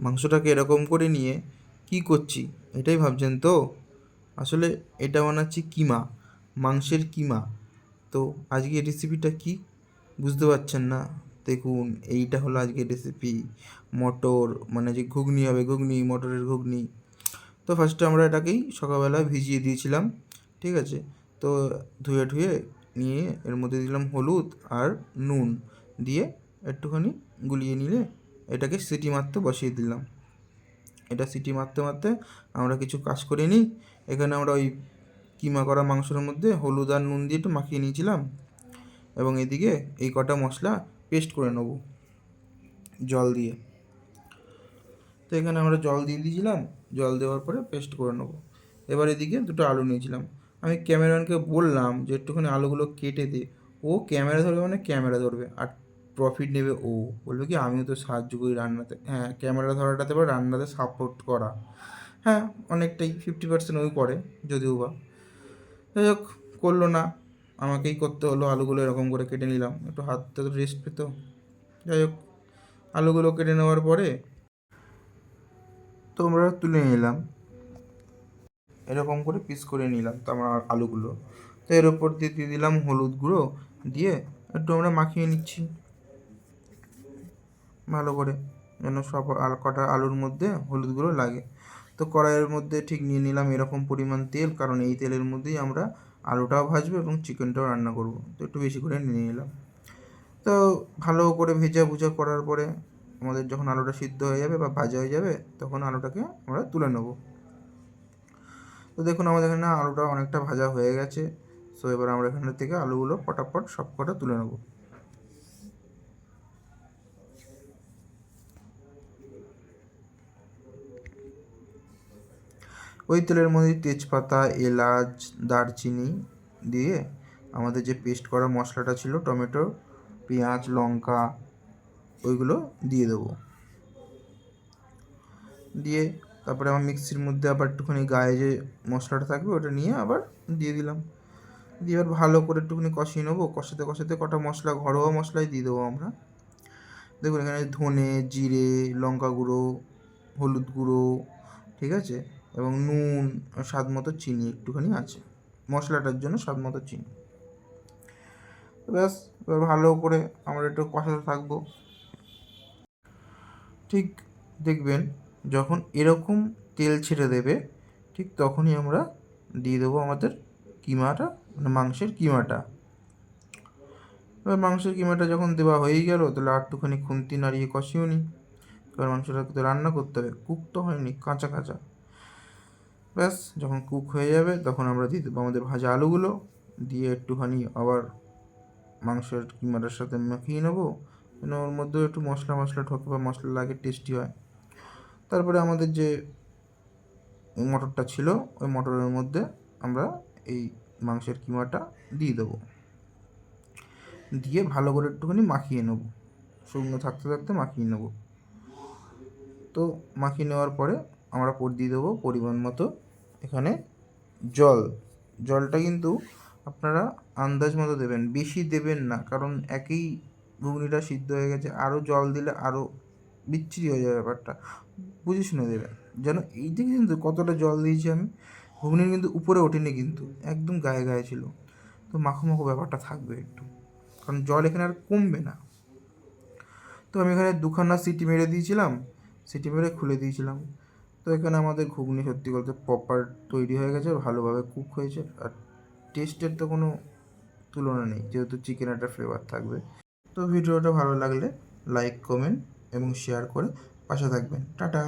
মাংসটাকে এরকম করে নিয়ে কি করছি? এটাই ভাবছেন তো? আসলে এটা বানাচ্ছি কিমা, মাংসের কিমা। তো আজকের রেসিপিটা কি? বুঝতে পারছেন না। দেখুন, এইটা হলো আজকের রেসিপি মটর মানে যে ঘুগনি হবে, ঘুগনি, মটরের ঘুগনি। তো ফার্স্টে আমরা এটাকেই সকালবেলা ভিজিয়ে দিয়েছিলাম, ঠিক আছে? তো ধুয়ে ধুয়ে নিয়ে এর মধ্যে দিলাম হলুদ আর নুন। দিয়ে একটুখানি গুলিয়ে নিলে এটাকে সিটি মারতে বসিয়ে দিলাম। এটা সিটি মারতে মারতে আমরা কিছু কাজ করে নিই এখানে আমরা ওই কিমা করা মাংসের মধ্যে হলুদ আর নুন দিয়ে একটু মাখিয়ে নিয়েছিলাম এবং এদিকে এই কটা মশলা পেস্ট করে নেব জল দিয়ে। তো এখানে আমরা জল দিয়ে দিয়েছিলাম, জল দেওয়ার পরে পেস্ট করে নেব। এবার এদিকে দুটো আলু নিয়েছিলাম। আমি ক্যামেরাম্যানকে বললাম যে একটুখানি আলুগুলো কেটে দে। ও ক্যামেরা ধরবে মানে ক্যামেরা ধরবে। আর প্রফিট নেবে, ও বলবে কি, আমিও তো সাহায্য করি রান্নাতে। হ্যাঁ ক্যামেরা ধরাটাতে বা রান্নাতে সাপোর্ট করা। হ্যাঁ অনেকটাই ফিফটি পার্সেন্ট ওই করে, যদিও বা। যাই হোক, করল না, আমাকেই করতে হলো, আলুগুলো এরকম করে কেটে নিলাম। একটু হাতটা তো রেস্ট পেতো। যাই হোক, আলুগুলো কেটে নেওয়ার পরে তো আমরা তুলে নিলাম। এরকম করে পিস করে নিলাম তো আমরা আলুগুলো। তো এর ওপর দিয়ে দিয়ে দিলাম হলুদ গুঁড়ো, দিয়ে একটু আমরা মাখিয়ে নিচ্ছি। ভালো করে যেন সব আল, কটা আলুর মধ্যে হলুদগুলো লাগে। তো কড়াইয়ের মধ্যে ঠিক নিয়ে নিলাম এরকম পরিমাণ তেল, কারণ এই তেলের মধ্যেই আমরা আলুটাও ভাজবো এবং চিকেনটাও রান্না করব। তো একটু বেশি করে নিয়ে নিলাম। তো ভালো করে ভেজা ভুজা করার পরে আমাদের যখন আলুটা সিদ্ধ হয়ে যাবে বা ভাজা হয়ে যাবে, তখন আলুটাকে আমরা তুলে নেব। তো দেখুন আমাদের এখানে আলুটা অনেকটা ভাজা হয়ে গেছে। সো এবার আমরা এখান থেকে আলুগুলো পটাপট সব কটা তুলে নেব। ওই তেলের মধ্যে তেজপাতা, এলাচ, দারচিনি দিয়ে আমাদের যে পেস্ট করা মশলাটা ছিল, টমেটো, পেঁয়াজ, লঙ্কা, ওইগুলো দিয়ে দেবো। দিয়ে তারপরে আমার মিক্সির মধ্যে আবার একটুখানি গায়ে যে মশলাটা থাকবে, ওটা নিয়ে আবার দিয়ে দিলাম। দিয়ে এবার ভালো করে একটুখানি কষিয়ে নেব। কষাতে কষাতে কটা মশলা, ঘরোয়া মশলাই দিয়ে দেবো আমরা। দেখুন এখানে ধনে, জিরে, লঙ্কা গুঁড়ো, হলুদ গুঁড়ো, ঠিক আছে? এবং নুন স্বাদ মতো চিনি একটুখানি আছে। মশলাটার জন্য স্বাদ মতো চিনি। ব্যাস, এবার ভালো করে আমরা একটু কষাতে থাকব। ঠিক দেখবেন, যখন এরকম তেল ছেড়ে দেবে, ঠিক তখনই আমরা দিয়ে দেবো আমাদের কিমাটা মানে মাংসের কিমাটা। এবার মাংসের কিমাটা যখন দেওয়া হয়েই গেল, তাহলে আর একটুখানি খুন্তি নাড়িয়ে কষিও নি। কারণ মাংসটাকে তো রান্না করতে হবে। কুক তো হয়নি, কাঁচা কাঁচা। ব্যাস, যখন কুক হয়ে যাবে, তখন আমরা দিয়ে দেবো আমাদের ভাজা আলুগুলো। দিয়ে একটুখানি আবার মাংসের কিমাটার সাথে মাখিয়ে নেব। যেন ওর মধ্যেও একটু মশলা মশলা ঠকে বা মশলা লাগে টেস্টি হয়। তারপরে আমাদের যে মটরটা ছিল, ওই মটরের মধ্যে আমরা এই মাংসের কিমাটা দিয়ে দেবো। দিয়ে ভালো করে একটুখানি মাখিয়ে নেব। শুকনো থাকতে থাকতে মাখিয়ে নেব। তো মাখিয়ে নেওয়ার পরে আমরা পর দিয়ে দেবো পরিমাণ মতো এখানে জল। জলটা কিন্তু আপনারা আন্দাজ মতো দেবেন, বেশি দেবেন না, কারণ একই ঘুগনিটা সিদ্ধ হয়ে গেছে, আরও জল দিলে আরও বিচ্ছিরি হয়ে যাবে ব্যাপারটা। বুঝে শুনে দেবেন, যেন এই দিকে কিন্তু কতটা জল দিয়েছি আমি ঘুগনির কিন্তু উপরে ওঠেনি কিন্তু, একদম গায়ে গায়ে ছিল। তো মাখো মাখো ব্যাপারটা থাকবে একটু, কারণ জল এখানে আর কমবে না। তো আমি এখানে দুখানা সিটি মেরে দিয়েছিলাম, সিটি মেরে খুলে দিয়েছিলাম। তো এখানে আমাদের ঘুগনি সত্যি বলতে প্রপার তৈরি হয়ে গেছে, ভালোভাবে কুক হয়েছে আর টেস্টের তো কোনো তুলনা নেই, যেহেতু চিকেন একটা ফ্লেভার থাকবে। তো ভিডিওটা ভালো লাগলে লাইক কমেন্ট এবং শেয়ার করে পাশে থাকবেন। টাটা!